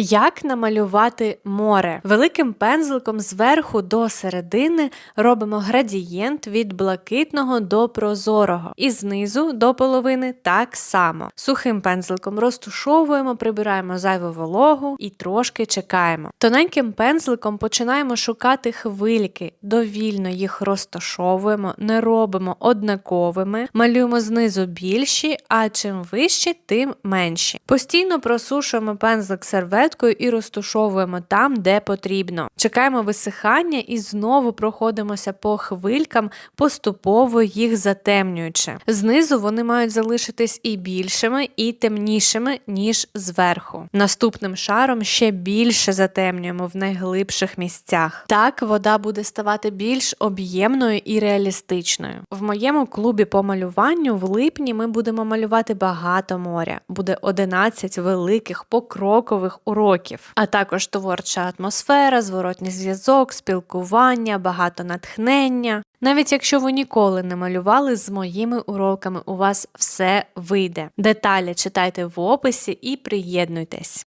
Як намалювати море? Великим пензликом зверху до середини робимо градієнт від блакитного до прозорого, і знизу до половини так само. Сухим пензликом розтушовуємо, прибираємо зайву вологу і трошки чекаємо. Тоненьким пензликом починаємо шукати хвильки, довільно їх розташовуємо, не робимо однаковими, малюємо знизу більші, а чим вищі, тим менші. Постійно просушуємо пензлик серветкою і розтушовуємо там, де потрібно. Чекаємо висихання і знову проходимося по хвилькам, поступово їх затемнюючи. Знизу вони мають залишитись і більшими, і темнішими, ніж зверху. Наступним шаром ще більше затемнюємо в найглибших місцях. Так вода буде ставати більш об'ємною і реалістичною. В моєму клубі по малюванню в липні ми будемо малювати багато моря. Буде 11 великих покрокових уроків, а також творча атмосфера, зворотній зв'язок, спілкування, багато натхнення. Навіть якщо ви ніколи не малювали з моїми уроками, у вас все вийде. Деталі читайте в описі і приєднуйтесь.